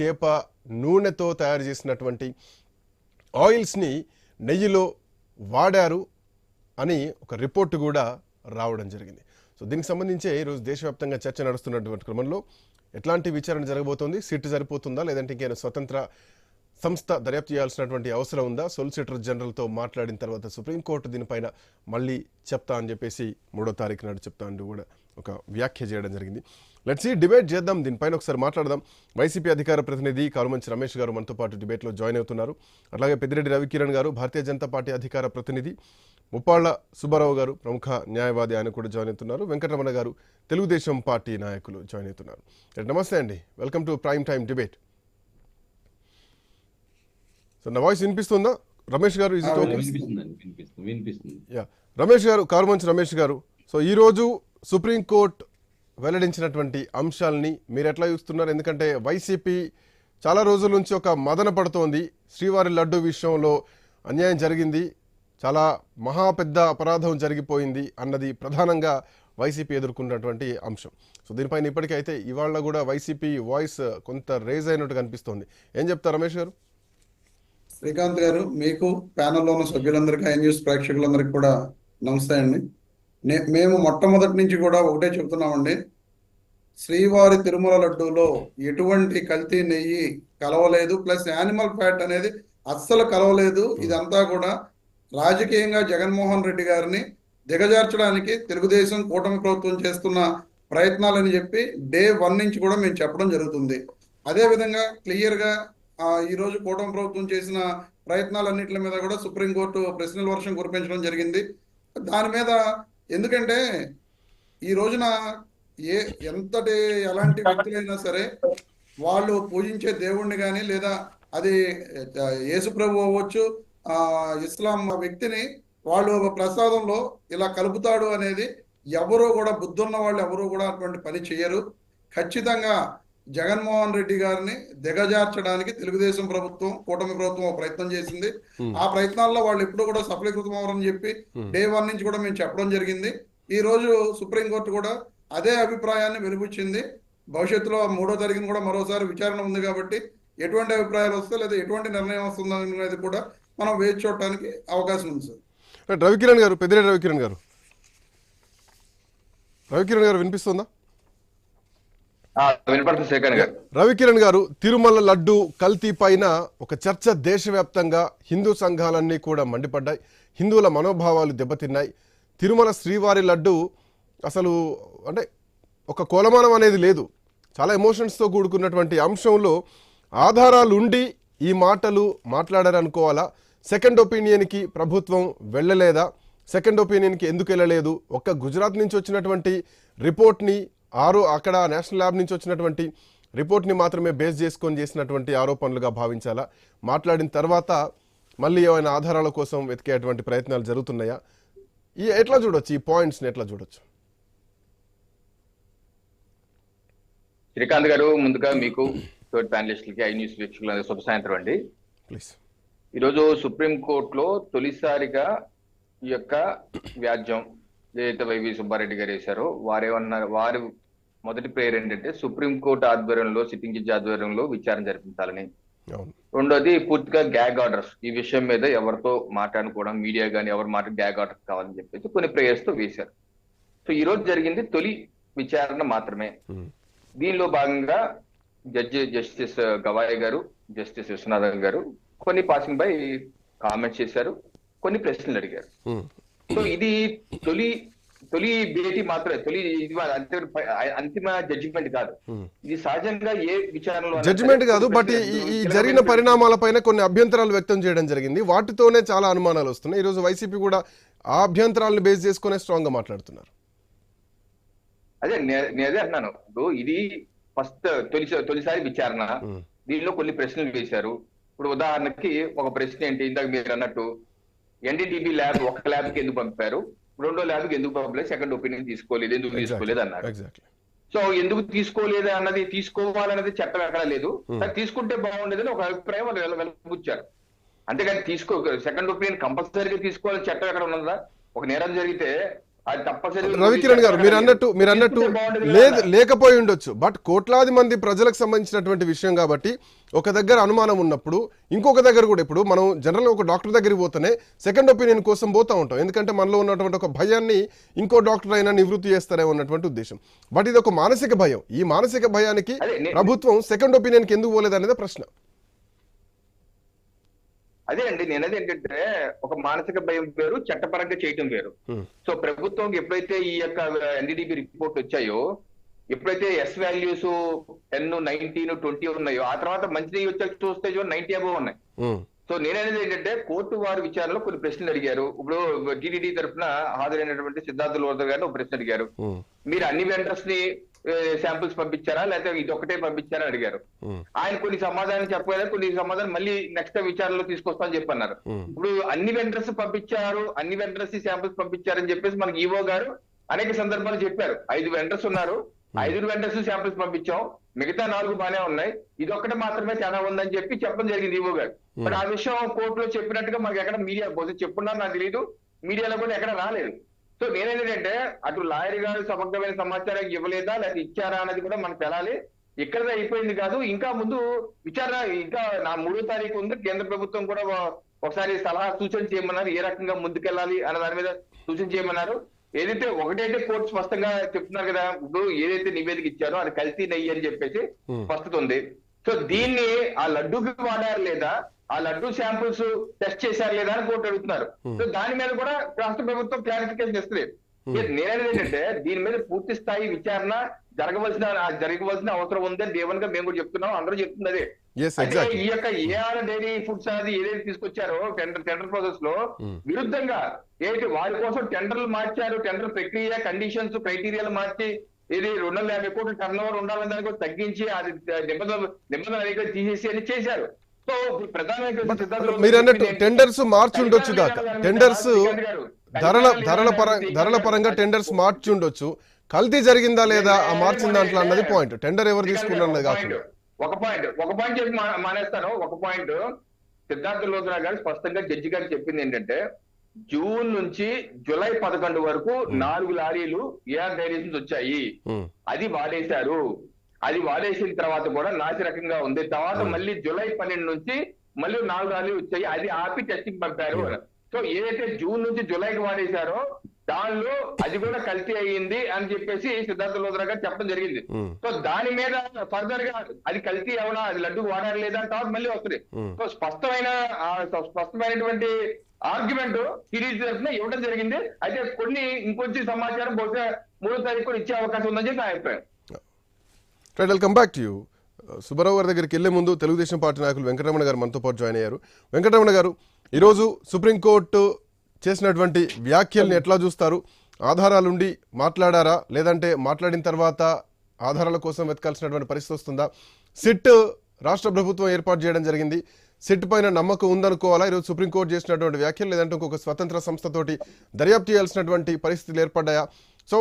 చేప నూనెతో తయారు చేసినటువంటి ఆయిల్స్ని నెయ్యిలో వాడారు అని ఒక రిపోర్టు కూడా రావడం జరిగింది. సో దీనికి సంబంధించి ఈరోజు దేశవ్యాప్తంగా చర్చ నడుస్తున్నటువంటి క్రమంలో ఎట్లాంటి విచారణ జరగబోతోంది? సిట్ సరిపోతుందా? లేదంటే ఇంకేమైనా స్వతంత్ర సంస్థ దర్యాప్తు చేయాల్సినటువంటి అవసరం ఉందా? సొలిసిటర్ జనరల్తో మాట్లాడిన తర్వాత సుప్రీంకోర్టు దీనిపైన మళ్ళీ చెప్తా అని చెప్పేసి మూడో తారీఖు నాడు చెప్తా అంటూ కూడా ఒక వ్యాఖ్య చేయడం జరిగింది. లెట్స్ ఈ డిబేట్ చేద్దాం. దీనిపైన ఒకసారి మాట్లాడదాం. వైసీపీ అధికార ప్రతినిధి కారుమంచి రమేష్ గారు మనతో పాటు డిబేట్లో జాయిన్ అవుతున్నారు. అట్లాగే పెద్దిరెడ్డి రవికిరణ్ గారు భారతీయ జనతా పార్టీ అధికార ప్రతినిధి. ముప్పాళ్ళ సుబ్బారావు గారు ప్రముఖ న్యాయవాది ఆయన కూడా జాయిన్ అవుతున్నారు. వెంకటరమణ గారు తెలుగుదేశం పార్టీ నాయకులు జాయిన్ అవుతున్నారు. నమస్తే అండి. Welcome to prime time debate so నా వాయిస్ వినిపిస్తుందా? రమేష్ గారు ఇజ్ యా రమేష్ గారు కారుమంచి రమేష్ గారు. సో ఈరోజు సుప్రీంకోర్టు వెల్లడించినటువంటి అంశాలని మీరు ఎట్లా చూస్తున్నారు? ఎందుకంటే వైసీపీ చాలా రోజుల నుంచి ఒక మదన పడుతోంది. శ్రీవారి లడ్డు విషయంలో అన్యాయం జరిగింది. చాలా మహా పెద్ద అపరాధం జరిగిపోయింది అన్నది ప్రధానంగా వైసీపీ ఎదుర్కొన్నటువంటి అంశం. సో దీనిపైన ఇప్పటికైతే ఇవాళ కూడా వైసీపీ వాయిస్ కొంత రేజ్ అయినట్టు కనిపిస్తోంది. ఏం చెప్తారు రమేష్ గారు? శ్రీకాంత్ గారు మీకు ప్యానల్లో ఉన్న సభ్యులందరికీ ఐ న్యూస్ ప్రేక్షకులందరికీ కూడా నమస్తే అండి. మేము మొట్టమొదటి నుంచి కూడా ఒకటే చెప్తున్నామండి. శ్రీవారి తిరుమల లడ్డూలో ఎటువంటి కల్తీ నెయ్యి కలవలేదు ప్లస్ యానిమల్ ఫ్యాట్ అనేది అస్సలు కలవలేదు. ఇదంతా కూడా రాజకీయంగా జగన్మోహన్ రెడ్డి గారిని దిగజార్చడానికి తెలుగుదేశం కూటమి ప్రభుత్వం చేస్తున్న ప్రయత్నాలని చెప్పి డే వన్ నుంచి కూడా మేము చెప్పడం జరుగుతుంది. అదే విధంగా క్లియర్గా ఆ, ఈ రోజు కూటమి ప్రభుత్వం చేసిన ప్రయత్నాలన్నింటి మీద కూడా సుప్రీంకోర్టు ప్రశ్నల వర్షం కురిపించడం జరిగింది. దాని మీద ఎందుకంటే ఈ రోజున ఏ ఎంతటి ఎలాంటి వ్యక్తులైనా సరే వాళ్ళు పూజించే దేవుణ్ణి కానీ లేదా అది యేసుప్రభు అవ్వచ్చు ఆ ఇస్లాం వ్యక్తిని వాళ్ళు ఒక ప్రసాదంలో ఇలా కలుపుతాడు అనేది ఎవరు కూడా బుద్ధున్న వాళ్ళు ఎవరు కూడా అటువంటి పని చేయరు ఖచ్చితంగా జగన్మోహన్ రెడ్డి గారిని దిగజార్చడానికి తెలుగుదేశం ప్రభుత్వం కూటమి ప్రభుత్వం ఒక ప్రయత్నం చేసింది. ఆ ప్రయత్నాల్లో వాళ్ళు ఎప్పుడూ కూడా సఫలీకృతం అవ్వరని చెప్పి. డే వన్ నుంచి కూడా మేము చెప్పడం జరిగింది ఈ రోజు సుప్రీంకోర్టు కూడా అదే అభిప్రాయాన్ని వెలిబుచ్చింది. భవిష్యత్తులో మూడో తారీఖున కూడా మరోసారి విచారణ ఉంది కాబట్టి ఎటువంటి అభిప్రాయాలు వస్తే లేదా ఎటువంటి నిర్ణయం వస్తుందో అనేది కూడా మనం వేచి చూడటానికి అవకాశం ఉంది సార్. రవికిరణ్ గారు పెద్దిరెడ్డి రవికిరణ్ గారు. రవికిరణ్ గారు వినిపిస్తుందా? రవికిరణ్ గారు తిరుమల లడ్డు కల్తీ పైన ఒక చర్చ దేశవ్యాప్తంగా హిందూ సంఘాలన్నీ కూడా మండిపడ్డాయి. హిందువుల మనోభావాలు దెబ్బతిన్నాయి. తిరుమల శ్రీవారి లడ్డు అసలు అంటే ఒక కోలమానం అనేది లేదు. చాలా ఎమోషన్స్తో కూడుకున్నటువంటి అంశంలో ఆధారాలు ఉండి ఈ మాటలు మాట్లాడారనుకోవాలా సెకండ్ ఒపీనియన్కి ప్రభుత్వం వెళ్ళలేదా? సెకండ్ ఒపీనియన్కి ఎందుకు వెళ్ళలేదు? ఒక్క గుజరాత్ నుంచి వచ్చినటువంటి రిపోర్ట్ని ఆరో అక్కడ నేషనల్ ల్యాబ్ నుంచి వచ్చినటువంటి రిపోర్ట్ని మాత్రమే బేస్ చేసుకొని చేసినటువంటి ఆరోపణలుగా భావించాలా? మాట్లాడిన తర్వాత మళ్ళీ ఏమైనా ఆధారాల కోసం వెతికేటువంటి ప్రయత్నాలు జరుగుతున్నాయా? ఈ ఎట్లా చూడొచ్చు? ఈ పాయింట్స్ని ఎట్లా చూడొచ్చు? శ్రీకాంత్ గారు ముందుగా మీకు థర్డ్ ప్యానలిస్టులకి ఐ న్యూస్ వీక్షకులందరికీ శుభ సాయంత్రం అండి. ప్లీజ్. ఈరోజు సుప్రీం కోర్టులో తొలిసారిగా ఈ యొక్క వ్యాజ్యం ఏదైతే వైవి సుబ్బారెడ్డి గారు వేశారో. వారేమన్నారు వారు మొదటి ప్రేయర్ ఏంటంటే సుప్రీం కోర్టు ఆధ్వర్యంలో సిట్టింగ్ జడ్జి ఆధ్వర్యంలో విచారణ జరిపించాలని. రెండోది పూర్తిగా గ్యాగ్ ఆర్డర్స్. ఈ విషయం మీద ఎవరితో మాట్లాడుకోవడం మీడియా కానీ ఎవరు మాట గ్యాగ్ ఆర్డర్స్ కావాలని చెప్పేసి కొన్ని ప్రేయర్స్తో వేశారు. సో ఈ రోజు జరిగింది తొలి విచారణ మాత్రమే. దీనిలో భాగంగా జడ్జి జస్టిస్ గవాయ్ గారు జస్టిస్ విశ్వనాథన్ గారు కొన్ని పాసింగ్ బై కామెంట్స్ చేశారు కొన్ని ప్రశ్నలు అడిగారు. సో ఇది తొలి తొలి భేటీ మాత్రమే తొలి ఇది అంతిమ జడ్జిమెంట్ కాదు. ఉమ్. ఇది సహజంగా ఏ విచారణలో జడ్జిమెంట్ కాదు బట్ ఈ ఈ జరిగిన పరిణామాలపైన కొన్ని అభ్యంతరాలు వ్యక్తం చేయడం జరిగింది. వాటితోనే చాలా అనుమానాలు వస్తున్నాయి. ఈరోజు వైసీపీ కూడా ఆ అభ్యంతరాలను బేస్ చేసుకునే స్ట్రాంగ్గా మాట్లాడుతున్నారు. అదే నేను అదే అంటున్నాను. ఇప్పుడు ఇది ఫస్ట్ తొలి తొలిసారి విచారణ. దీనిలో కొన్ని ప్రశ్నలు వేశారు. ఇప్పుడు ఉదాహరణకి ఒక ప్రశ్న ఏంటి? ఇందాక మీరు అన్నట్టు ఎన్డీటీబీ ల్యాబ్ ఒక ల్యాబ్కి ఎందుకు పంపారు? రెండో ల్యాబ్కి ఎందుకు పంపలేదు? సెకండ్ ఒపీనియన్ తీసుకోలేదు. ఎందుకు తీసుకోలేదు అన్నారు. సో ఎందుకు తీసుకోలేదు అన్నది తీసుకోవాలన్నది చట్టం ఎక్కడ లేదు. తీసుకుంటే బాగుండేదని ఒక అభిప్రాయం వాళ్ళు వెల- వెలబుచ్చారు అంతేగాని తీసుకో సెకండ్ ఒపీనియన్ కంపల్సరీగా తీసుకోవాలని చట్టం ఎక్కడ ఉన్నదా? ఒక నేరం జరిగితే రవికిరణ్ గారు మీరు అన్నట్టు మీరు అన్నట్టు లేదు. లేకపోయి ఉండొచ్చు. బట్ కోట్లాది మంది ప్రజలకు సంబంధించినటువంటి విషయం కాబట్టి ఒక దగ్గర అనుమానం ఉన్నప్పుడు ఇంకొక దగ్గర కూడా ఇప్పుడు మనం జనరల్ ఒక డాక్టర్ దగ్గరికి పోతేనే సెకండ్ ఒపీనియన్ కోసం పోతా ఉంటాం. ఎందుకంటే మనలో ఉన్నటువంటి ఒక భయాన్ని ఇంకో డాక్టర్ అయినా నివృత్తి చేస్తారేమో అన్నటువంటి ఉద్దేశం. బట్ ఇది ఒక మానసిక భయం. ఈ మానసిక భయానికి ప్రభుత్వం సెకండ్ ఒపీనియన్కి ఎందుకు పోలేదు అనేది ప్రశ్న. అదే అండి నేనది ఏంటంటే ఒక మానసిక భయం వేరు చట్టపరంగా చేయటం వేరు. సో ప్రభుత్వం ఎప్పుడైతే ఈ యొక్క ఎన్డీడీబీ రిపోర్ట్ వచ్చాయో ఎప్పుడైతే S values ten nineteen twenty ఉన్నాయో ఆ తర్వాత మంచి వచ్చాక చూస్తే నైన్టీ అబోవ్ ఉన్నాయి. సో నేననేది ఏంటంటే కోర్టు వారి విచారణలో కొన్ని ప్రశ్నలు అడిగారు. ఇప్పుడు టీటీడీ తరఫున హాజరైనటువంటి సిద్ధార్థ లోదర్ గారిని ఒక ప్రశ్న అడిగారు. మీరు అన్ని వెండర్స్ని శాంపిల్స్ పంపించారా? లేకపోతే ఇది ఒకటే పంపించారా అడిగారు. ఆయన కొన్ని సమాధానం చెప్పలేదు? కొన్ని సమాధానం మళ్ళీ నెక్స్ట్ విచారణలో తీసుకొస్తామని చెప్పన్నారు. ఇప్పుడు అన్ని వెండర్స్ పంపించారు అన్ని వెండర్స్ శాంపిల్స్ పంపించారని చెప్పేసి మనకి ఈవో గారు అనేక సందర్భాలు చెప్పారు. ఐదు వెండర్స్ ఉన్నారు. ఐదు వెండర్స్ శాంపిల్స్ పంపించాం. మిగతా నాలుగు బానే ఉన్నాయి. ఇది ఒక్కటి మాత్రమే తేడా ఉందని చెప్పి చెప్పడం జరిగింది ఈవో గారు. మరి ఆ విషయం కోర్టులో చెప్పినట్టుగా మనకి ఎక్కడ మీడియా బహుశా చెప్పున్నారు నాకు తెలియదు మీడియాలో కూడా ఎక్కడ రాలేదు. సో నేనేంటంటే అటు లాయర్ గారు సమగ్రమైన సమాచారం ఇవ్వలేదా లేకపోతే ఇచ్చారా అనేది కూడా మనకు తెలాలి. ఇక్కడదే అయిపోయింది కాదు. ఇంకా ముందు విచారణ ఇంకా నా మూడో తారీఖు ఉంది. కేంద్ర ప్రభుత్వం కూడా ఒక- ఒకసారి సలహా సూచన చేయమన్నారు. ఏ రకంగా ముందుకెళ్ళాలి అన్న దాని మీద సూచన చేయమన్నారు. ఏదైతే ఒకటైతే కోర్టు స్పష్టంగా చెప్తున్నారు కదా ఇప్పుడు ఏదైతే నివేదిక ఇచ్చారో అది కల్తీ నెయ్యి అని చెప్పేసి. స్పష్టత ఉంది. సో దీన్ని ఆ లడ్డూకి వాడారు లేదా? ఆ లడ్డూ శాంపుల్స్ టెస్ట్ చేశారు లేదా అని కోర్టు అడుగుతున్నారు. సో దాని మీద కూడా రాష్ట్ర ప్రభుత్వం క్లారిఫికేషన్ ఇస్తుంది నేనేది ఏంటంటే దీని మీద పూర్తి స్థాయి విచారణ జరగవలసిన జరగవలసిన అవసరం ఉందని దేవన్గా మేము కూడా చెప్తున్నాం. అందరూ చెప్తుంది అదే. ఈ యొక్క ఏఆర్ డైరీ ఫుడ్స్ అనేది ఏదైతే తీసుకొచ్చారో టెండర్ టెండర్ ప్రాసెస్లో విరుద్ధంగా ఏంటి వారి కోసం టెండర్లు మార్చారు టెండర్ ప్రక్రియ కండిషన్స్ క్రైటీరియాలు మార్చి ఇది రెండు వందల యాభై కోట్ల టర్న్ ఓవర్ ఉండాలని దానికి తగ్గించి అది నిబంధన నిబంధన తీసేసి అని చేశారు. మీరు అన్నట్టు? టెండర్స్ మార్చి ఉండొచ్చు కాక టెండర్స్ ధరల ధరల గారు, పర శ్రీకాంత్ ధరల పరంగా టెండర్స్ మార్చి ఉండొచ్చు. కల్తీ జరిగిందా లేదా? ఆ మార్చిన దాంట్లో అన్నది పాయింట్ టెండర్ ఎవరు తీసుకున్నారు అన్నది కాకుండా. ఒక పాయింట్ ఒక పాయింట్ చెప్పి మానేస్తాను. ఒక పాయింట్ సిద్ధార్థ లోద్రా గారు స్పష్టంగా జడ్జి గారు చెప్పింది ఏంటంటే జూన్ నుంచి జూలై పదకొండు వరకు నాలుగు లారీలు ఏఆర్ డైరీస్ నుంచి వచ్చాయి. ఉమ్, అది వాడేశారు. అది వాడేసిన తర్వాత కూడా నాసి రకంగా ఉంది. తర్వాత మళ్ళీ జూలై పన్నెండు నుంచి మళ్ళీ నాలుగు లారీలు వచ్చాయి. అది ఆపి టెస్టింగ్ పంపారు సో ఏదైతే జూన్ నుంచి జూలైకి వాడేశారో దానిలో అది కూడా కల్తీ అయ్యింది అని చెప్పేసి సిద్ధార్థ లోద్రా గారు చెప్పడం జరిగింది. ఉమ్, సో దాని మీద ఫర్దర్గా అది కల్తీ అవునా అది లడ్డు వాడాలి లేదా అని తర్వాత మళ్ళీ వస్తుంది. Hmm. సో స్పష్టమైన స్పష్టమైనటువంటి ఆర్గ్యుమెంట్ సిరీస్ తరఫున ఇవ్వడం జరిగింది. అయితే కొన్ని ఇంకొంచెం సమాచారం బహుశా మూడో తారీఖు ఇచ్చే అవకాశం ఉందని చెప్పి నా అభిప్రాయం. Right welcome back to you Subbarao గారి దగ్గరికి వెళ్ళే ముందు తెలుగుదేశం పార్టీ నాయకులు వెంకటరమణ గారు మనతో పాటు జాయిన్ అయ్యారు. వెంకటరమణ గారు ఈరోజు సుప్రీంకోర్టు చేసినటువంటి వ్యాఖ్యల్ని ఎట్లా చూస్తారు? ఆధారాలుండి మాట్లాడారా? లేదంటే మాట్లాడిన తర్వాత ఆధారాల కోసం వెతకాల్సినటువంటి పరిస్థితి వస్తుందా? సిట్ రాష్ట్ర ప్రభుత్వం ఏర్పాటు చేయడం జరిగింది. సిట్ పైన నమ్మకం ఉందనుకోవాలా? ఈరోజు సుప్రీంకోర్టు చేసినటువంటి వ్యాఖ్యలు లేదంటే ఇంకొక స్వతంత్ర సంస్థతోటి దర్యాప్తు చేయాల్సినటువంటి పరిస్థితులు ఏర్పడ్డాయా? సో